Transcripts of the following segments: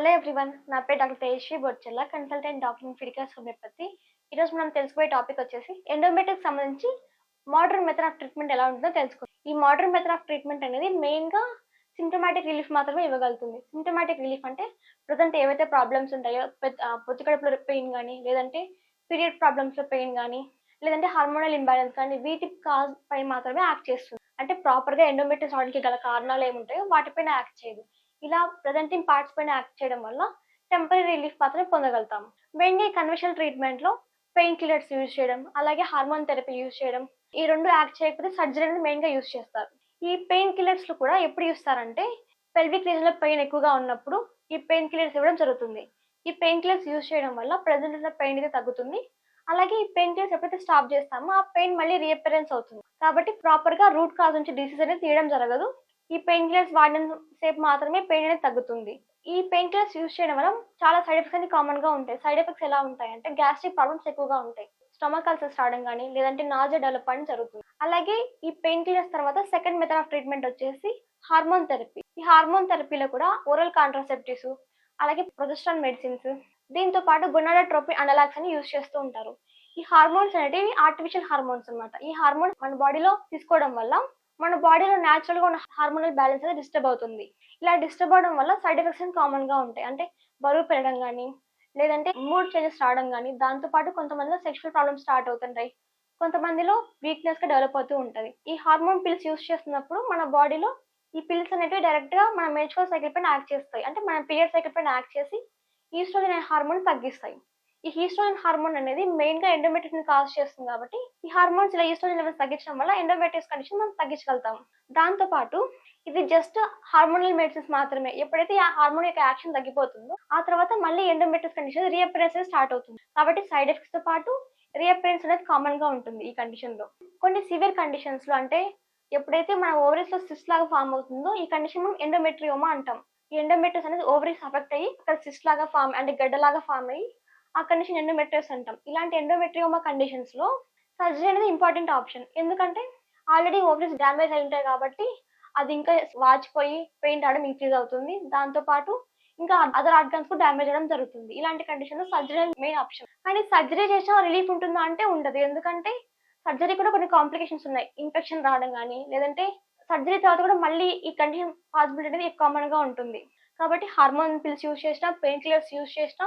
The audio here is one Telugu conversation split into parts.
హలో ఎవ్రీవన్ నా పేరు doctor Tejashree Bodchella consultant doctor in Fiticus homeopathy ఈరోజు మనం తెలుసుకోబోయే టాపిక్ వచ్చేసి ఎండోమెట్రిక్ సంబంధించి మోడర్న్ మెథడ్ ఆఫ్ ట్రీట్మెంట్ ఎలా ఉంటుందో తెలుసుకుందాం. ఈ మోడర్న్ మెథడ్ ఆఫ్ ట్రీట్మెంట్ అనేది మెయిన్గా సిమ్టమాటిక్ రిలీఫ్ మాత్రమే ఇవ్వగలుగుతుంది. సిమ్టమాటిక్ రిలీఫ్ అంటే ప్రజెంట్ ఏవైతే ప్రాబ్లమ్స్ ఉంటాయో పొత్తికడుపులో కడుపులో పెయిన్ కానీ లేదంటే పీరియడ్ ప్రాబ్లమ్స్లో పెయిన్ కానీ లేదంటే హార్మోనల్ ఇంబ్యాలెన్స్ కానీ వీటి కాజ్ పై మాత్రమే యాక్ట్ చేస్తుంది. అంటే ప్రాపర్గా ఎండోమెట్రిక్ రావడానికి గల కారణాలు ఏముంటాయో వాటిపైన యాక్ట్ చేయదు. ఇలా ప్రజెంటింగ్ పార్ట్స్ పైన యాక్ట్ చేయడం వల్ల టెంపరీ రిలీఫ్ మాత్రమే పొందగలుగుతాం. మెయిన్గా కన్వెన్షనల్ ట్రీట్మెంట్లో పెయిన్ కిల్లర్స్ యూజ్ చేయడం అలాగే హార్మోన్ థెరపీ యూజ్ చేయడం ఈ రెండు యాక్ట్ చేయకపోతే సర్జరీ మెయిన్గా యూజ్ చేస్తారు. ఈ పెయిన్ కిల్లర్స్లు కూడా ఎప్పుడు ఇస్తారంటే పెల్విక్ రీజన్లో పెయిన్ ఎక్కువగా ఉన్నప్పుడు ఈ పెయిన్ కిల్లర్స్ ఇవ్వడం జరుగుతుంది. ఈ పెయిన్ కిల్లర్స్ యూజ్ చేయడం వల్ల ప్రజెంట్ ఉన్న పెయిన్ అయితే తగ్గుతుంది. అలాగే ఈ పెయిన్ కిల్లర్స్ ఎప్పుడైతే స్టాప్ చేస్తామో ఆ పెయిన్ మళ్ళీ రీఅపరెన్స్ అవుతుంది. కాబట్టి ప్రాపర్గా రూట్ కాజ్ నుంచి డిసీజ్ అనేది తీయడం జరగదు. ఈ పెయిన్ కిల్లర్స్ వాడిన సేపు మాత్రమే పెయిన్ అనేది తగ్గుతుంది. ఈ పెయిన్ కిల్లర్స్ యూజ్ చేయడం వల్ల చాలా సైడ్ ఎఫెక్ట్స్ అనేది కామన్గా ఉంటాయి. సైడ్ ఎఫెక్ట్స్ ఎలా ఉంటాయి అంటే గ్యాస్ట్రిక్ ప్రాబ్లమ్స్ ఎక్కువగా ఉంటాయి. స్టమక్ అల్సర్స్ రావడం కానీ లేదంటే నాజే డెవలప్ అవ్వడం జరుగుతుంది. అలాగే ఈ పెయిన్ కిల్లర్స్ తర్వాత సెకండ్ మెథడ్ ఆఫ్ ట్రీట్మెంట్ వచ్చేసి హార్మోన్ థెరపీ ఈ హార్మోన్ థెరపీలో కూడా ఓరల్ కాంట్రాసెప్టివ్స్ అలాగే ప్రొజెస్ట్రాన్ మెడిసిన్స్ దీంతో పాటు గొనాడోట్రోపీ అనలాక్స్ అని యూజ్ చేస్తూ ఉంటారు. ఈ హార్మోన్స్ అనేటివి ఆర్టిఫిషియల్ హార్మోన్స్ అన్నమాట. ఈ హార్మోన్ మన బాడీలో తీసుకోవడం వల్ల మన బాడీలో న్యాచురల్గా ఉన్న హార్మోనల్ బ్యాలెన్స్ అనేది డిస్టర్బ్ అవుతుంది. ఇలా డిస్టర్బ్ అవడం వల్ల సైడ్ ఎఫెక్ట్స్ అని కామన్గా ఉంటాయి. అంటే బరువు పెరగడం కానీ లేదంటే మూడ్ చేంజెస్ రావడం కానీ దాంతోపాటు కొంతమందిలో సెక్షువల్ ప్రాబ్లమ్స్ స్టార్ట్ అవుతుంటాయి. కొంతమందిలో వీక్నెస్గా డెవలప్ అవుతూ ఉంటుంది. ఈ హార్మోన్ పిల్స్ యూస్ చేస్తున్నప్పుడు మన బాడీలో ఈ పిల్స్ అనేవి డైరెక్ట్గా మన మెన్స్ట్రువల్ సైకిల్ పైన యాక్ట్ చేస్తాయి. అంటే మన పీరియడ్ సైకిల్ పైన యాక్ట్ చేసి ఈస్ట్రోజన్ హార్మోన్ తగ్గిస్తాయి. ఈ హీస్టోన్ హార్మోన్ అనేది మెయిన్గా ఎండోమెట్రిస్ని కాజ్ చేస్తుంది కాబట్టి ఈ హార్మోన్స్ ఇలా ఈస్ట్రోజన్ లెవెల్స్ తగ్గించడం వల్ల ఎండోమెట్రిస్ కండిషన్ మనం తగ్గించగలుగుతాం. దాంతో పాటు ఇది జస్ట్ హార్మోనల్ మెడిసిన్స్ మాత్రమే. ఎప్పుడైతే ఆ హార్మోన్ యొక్క యాక్షన్ తగ్గిపోతుందో ఆ తర్వాత మళ్ళీ ఎండోమెట్రిస్ కండిషన్ రీఅపరెన్స్ స్టార్ట్ అవుతుంది. కాబట్టి సైడ్ ఎఫెక్ట్స్తో పాటు రీఅపరెన్స్ అనేది కామన్గా ఉంటుంది ఈ కండిషన్లో. కొన్ని సివియర్ కండిషన్స్లో అంటే ఎప్పుడైతే మన ఓవరీస్లో సిస్ట్ లాగా ఫామ్ అవుతుందో ఈ కండిషన్ మనం ఎండోమెట్రియోమా అంటాం. ఈ ఎండోమెట్రిస్ అనేది ఓవరీస్ అఫెక్ట్ అయ్యి అక్కడ సిస్ట్ లాగా ఫామ్ అంటే గడ్డలాగా ఫామ్ అయ్యి ఆ కండిషన్ ఎండోమెట్రియస్ అంటాం. ఇలాంటి ఎండోమెట్రియోమా కండిషన్స్లో సర్జరీ అనేది ఇంపార్టెంట్ ఆప్షన్ ఎందుకంటే ఆల్రెడీ ఓవరీస్ డ్యామేజ్ అయి ఉంటాయి కాబట్టి అది ఇంకా వాచిపోయి పెయింట్ అవడం ఇంక్రీజ్ అవుతుంది. దాంతో పాటు ఇంకా అదర్ ఆర్గన్స్కు డ్యామేజ్ అవడం జరుగుతుంది. ఇలాంటి కండిషన్లో సర్జరీ మెయిన్ ఆప్షన్ కానీ సర్జరీ చేసినా రిలీఫ్ ఉంటుందా అంటే ఉండదు. ఎందుకంటే సర్జరీ కూడా కొన్ని కాంప్లికేషన్స్ ఉన్నాయి. ఇన్ఫెక్షన్ రావడం కానీ లేదంటే సర్జరీ తర్వాత కూడా మళ్ళీ ఈ కండిషన్ పాసిబిలిటీ అనేది కామన్గా ఉంటుంది. కాబట్టి హార్మోన్ పిల్స్ యూజ్ చేసినా పెయిన్ కిల్లర్స్ యూజ్ చేసినా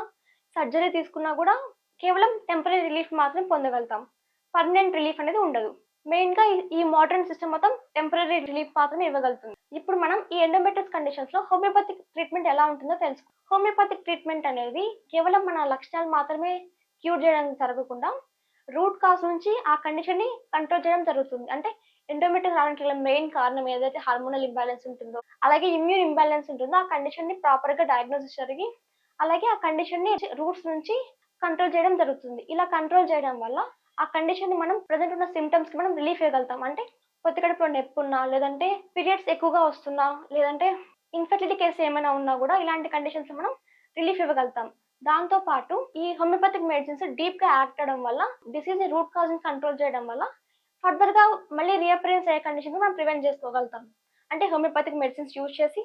సర్జరీ తీసుకున్నా కూడా కేవలం టెంపరీ రిలీఫ్ మాత్రం పొందగలుగుతాం. పర్మనెంట్ రిలీఫ్ అనేది ఉండదు. మెయిన్గా ఈ- మోడర్న్ సిస్టమ్ మొత్తం టెంపరీ రిలీఫ్ మాత్రమే ఇవ్వగలుగుతుంది. ఇప్పుడు మనం ఈ ఎండోమెట్రిస్ కండిషన్స్లో హోమియోపతిక్ ట్రీట్మెంట్ ఎలా ఉంటుందో తెలుసుకో హోమియోపతిక్ ట్రీట్మెంట్ అనేది కేవలం మన లక్షణాలు మాత్రమే క్యూర్ చేయడానికి జరగకుండా రూట్ కాజ్ నుంచి ఆ కండిషన్ని కంట్రోల్ చేయడం జరుగుతుంది. అంటే ఎండోమెట్రిక్ రావడానికి గల మెయిన్ కారణం ఏదైతే హార్మోనల్ ఇంబ్యాలెన్స్ ఉంటుందో అలాగే ఇమ్యూన్ ఇంబ్యాలెన్స్ ఉంటుందో ఆ కండిషన్ని ప్రాపర్గా డయాగ్నోసిస్ జరిగి అలాగే ఆ కండిషన్ని రూట్స్ నుంచి కంట్రోల్ చేయడం జరుగుతుంది. ఇలా కంట్రోల్ చేయడం వల్ల ఆ కండిషన్ని మనం ప్రజెంట్ ఉన్న సిమ్టమ్స్కి మనం రిలీఫ్ ఇవ్వగలుగుతాం అంటే పొత్తి కడుపులో నొప్పి ఉన్నా లేదంటే పీరియడ్స్ ఎక్కువగా వస్తున్నా లేదంటే ఇన్ఫర్టిలిటీ కేసు ఏమైనా ఉన్నా కూడా ఇలాంటి కండిషన్స్ మనం రిలీఫ్ ఇవ్వగలుగుతాం. దాంతో పాటు ఈ హోమియోపతిక్ మెడిసిన్స్ డీప్గా యాక్ట్ అవడం వల్ల డిసీజ్ రూట్ కాజ్ కంట్రోల్ చేయడం వల్ల ఫర్దర్గా మళ్ళీ రీఅపరెన్స్ అయ్యే కండిషన్ మనం ప్రివెంట్ చేసుకోగలుగుతాం. అంటే హోమియోపతిక్ మెడిసిన్స్ యూజ్ చేసి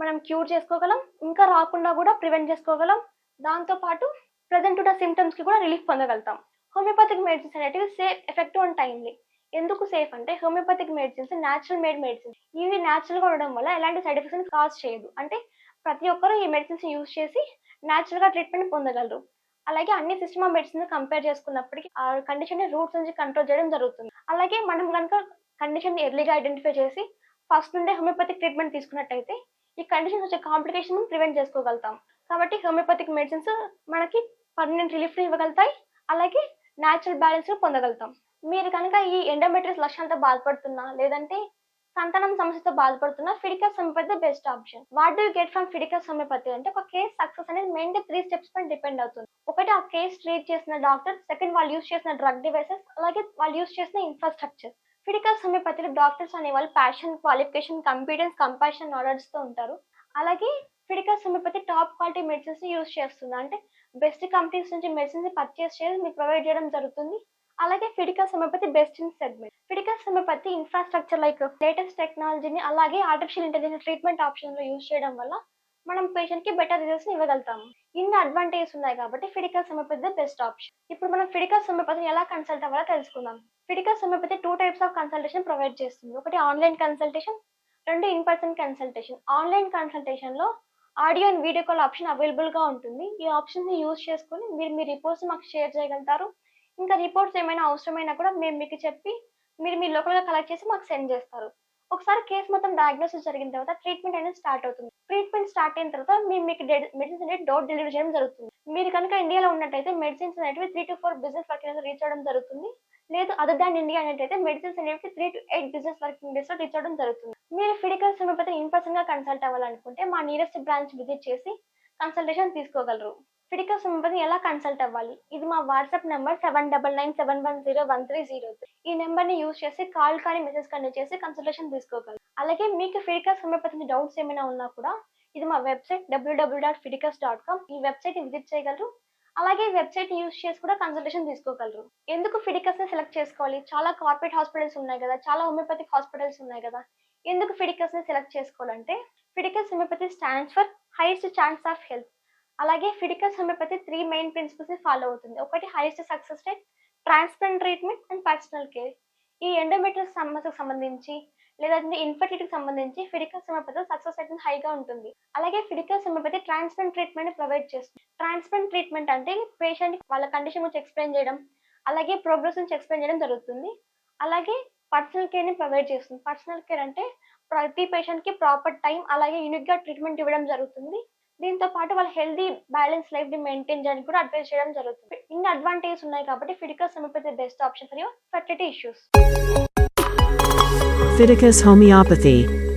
మనం క్యూర్ చేసుకోగలం ఇంకా రాకుండా కూడా ప్రివెంట్ చేసుకోగలం. దాంతో పాటు ప్రజెంట్ ఉన్న సిమ్టమ్స్కి కూడా రిలీఫ్ పొందగలుగుతాం. హోమియోపతిక్ మెడిసిన్స్ అనేటివి సేఫ్ ఎఫెక్టివ్ అండ్ టైమ్లీ ఎందుకు సేఫ్ అంటే homeopathic medicines natural made medicines ఇవి న్యాచురల్గా ఉండడం వల్ల ఎలాంటి సైడ్ ఎఫెక్ట్స్ కాజ్ చేయదు. అంటే ప్రతి ఒక్కరూ ఈ మెడిసిన్స్ యూజ్ చేసి న్యాచురల్గా ట్రీట్మెంట్ పొందగలరు. అలాగే అన్ని సిస్టమ్ ఆఫ్ మెడిసిన్ కంపేర్ చేసుకున్నప్పటికీ ఆ కండిషన్ని రూట్స్ నుంచి కంట్రోల్ చేయడం జరుగుతుంది. అలాగే మనం కనుక కండిషన్ ఎర్లీగా ఐడెంటిఫై చేసి ఫస్ట్ నుండే హోమియోపతిక్ ట్రీట్మెంట్ తీసుకున్నట్టయితే ఈ కండిషన్ వచ్చే కాంప్లికేషన్ ప్రివెంట్ చేసుకోగలుగుతాం. కాబట్టి హోమియోపతిక్ మెడిసిన్స్ మనకి పర్మనెంట్ రిలీఫ్ ఇవ్వగలుగుతాయి. అలాగే న్యాచురల్ బ్యాలెన్స్ పొందగలుగుతాం. మీరు కనుక ఈ ఎండోమెట్రిస్ లక్షణాలతో బాధపడుతున్నా లేదంటే సంతానం సమస్యతో బాధపడుతున్నా Fiticus homeopathy best option what do get from Fiticus homeopathy అంటే ఒక కేస్ సక్సెస్ అనేది మెయిన్గా త్రీ స్టెప్స్ పైన డిపెండ్ అవుతుంది. ఒకటి ఆ కేస్ ట్రీట్ చేసిన డాక్టర్ సెకండ్ వాళ్ళు యూస్ చేసిన డ్రగ్ డివైసెస్ అలాగే వాళ్ళు యూస్ చేసిన ఇన్ఫ్రాస్ట్రక్చర్ మెడికల్ హోమియోపతిలో డాక్టర్స్ అనే వాళ్ళు ప్యాషన్ క్వాలిఫికేషన్ కంపిటెన్స్ కంపాషన్ నాలెడ్జ్తో ఉంటారు. అలాగే Fiticus homeopathy top quality medicines use చేస్తుంది. అంటే బెస్ట్ కంపెనీస్ నుంచి మెడిసిన్స్ పర్చేస్ చేసి మీకు ప్రొవైడ్ చేయడం జరుగుతుంది. అలాగే Fiticus homeopathy best in segment Fiticus homeopathy infrastructure like latest టెక్నాలజీని అలాగే ఆర్టిఫిషియల్ ఇంటెలిజెన్స్ ట్రీట్మెంట్ ఆప్షన్లు యూజ్ చేయడం వల్ల మనం పేషెంట్కి బెటర్ రిజల్ట్స్ ఇవ్వగలుగుతాము. ఇన్ని అడ్వాంటేజెస్ ఉన్నాయి కాబట్టి ఫిడికల్ హోమియోపతి బెస్ట్ ఆప్షన్ ఇప్పుడు మనం ఫిడికల్ హోమియోపతిని ఎలా కన్సల్ట్ అవ్వాలో తెలుసుకుందాం. Fiticus homeopathy two types of consultation provide చేస్తుంది. ఒకటి ఆన్లైన్ కన్సల్టేషన్ రెండు in person consultation online కన్సల్టేషన్లో audio and video call option అవైలబుల్గా ఉంటుంది. ఈ ఆప్షన్ని యూజ్ చేసుకొని మీరు మీ రిపోర్ట్స్ మాకు షేర్ చేయగలుగుతారు. ఇంకా రిపోర్ట్స్ ఏమైనా అవసరమైనా కూడా మేము మీకు చెప్పి మీరు మీ లోకల్గా కలెక్ట్ చేసి మాకు సెండ్ చేస్తారు. ఒకసారి కేసు మొత్తం డయాగ్నోసిస్ జరిగిన తర్వాత ట్రీట్మెంట్ అనేది స్టార్ట్ అవుతుంది. ట్రీట్మెంట్ స్టార్ట్ అయిన తర్వాత మేము మీకు మెడిసిన్స్ అనేది డోర్ డెలివరీ చేయడం జరుగుతుంది. మీరు కనుక ఇండియాలో ఉన్నట్టయితే మెడిసిన్స్ అనేవి three to four business work reach అవ్వడం జరుగుతుంది. లేదు అదర్ దాన్ ఇండియా అనేటైతే మెడిసిన్స్ అనేవి three to eight business working డేస్లో రీచ్ జరుగుతుంది. మీరు ఫిడికల్ హోమియోపతి ఇన్ పర్సన్గా కన్సల్ట్ అవ్వాలనుకుంటే మా నియరెస్ట్ బ్రాంచ్ విజిట్ చేసి కన్సల్టేషన్ తీసుకోగలరు. ఫిడికల్ హోమియోపతి ఎలా కన్సల్ట్ అవ్వాలి? ఇది మా WhatsApp number seven double nine seven one zero one three zero ఈ నెంబర్ని యూజ్ చేసి కాల్ కానీ మెసేజ్ కానీ చేసి కన్సల్టేషన్ తీసుకోగలరు. అలాగే మీకు ఫిడికల్ హోమియోపతి డౌట్స్ ఏమైనా ఉన్నా కూడా ఇది మా website W W dot Fiticus dot com ఈ వెబ్సైట్ని విజిట్ చేయగలరు. అలాగే వెబ్సైట్ యూస్ చేసి కూడా కన్సల్టేషన్ తీసుకోగలరు. ఎందుకు ఫిడికస్ని సెలెక్ట్ చేసుకోవాలి? చాలా కార్పొరేట్ హాస్పిటల్స్ ఉన్నాయి కదా చాలా హోమియోపతిక్ హాస్పిటల్స్ ఉన్నాయి కదా ఎందుకు ఫిడికస్ని సెలెక్ట్ చేసుకోవాలంటే Fiticus homeopathy stands for highest chance of health. అలాగే ఫిడికస్ హోమియోపతి త్రీ మెయిన్ ప్రిన్సిపల్స్ని ఫాలో అవుతుంది. ఒకటి highest success rate transplant treatment and personal care. ఈ ఎండోమెట్రిక్ సమస్యకు సంబంధించి లేదంటే ఇన్ఫర్టిలిటీకి సంబంధించి ఫిడికల్ హోమియోపతి సక్సెస్ రేట్ హైగా ఉంటుంది. అలాగే Fiticus homeopathy transplant treatment provide చేస్తుంది. ట్రాన్స్ప్లాంట్ ట్రీట్మెంట్ అంటే పేషెంట్ వాళ్ళ కండిషన్ గురించి ఎక్స్ప్లెయిన్ చేయడం అలాగే ప్రోగ్రెస్ నుంచి ఎక్స్ప్లెయిన్ చేయడం జరుగుతుంది. అలాగే పర్సనల్ కేర్ని ప్రొవైడ్ చేస్తుంది. పర్సనల్ కేర్ అంటే ప్రతి పేషెంట్కి ప్రాపర్ టైం అలాగే యూనిక్గా ట్రీట్మెంట్ ఇవ్వడం జరుగుతుంది. దీంతో పాటు వాళ్ళ హెల్దీ బ్యాలెన్స్ లైఫ్ని మెయింటైన్ చేయడానికి కూడా అడ్వైస్ చేయడం జరుగుతుంది. ఇన్ని అడ్వాంటేజెస్ ఉన్నాయి కాబట్టి Fiticus homeopathy best option for your fertility issues Fiticus Homeopathy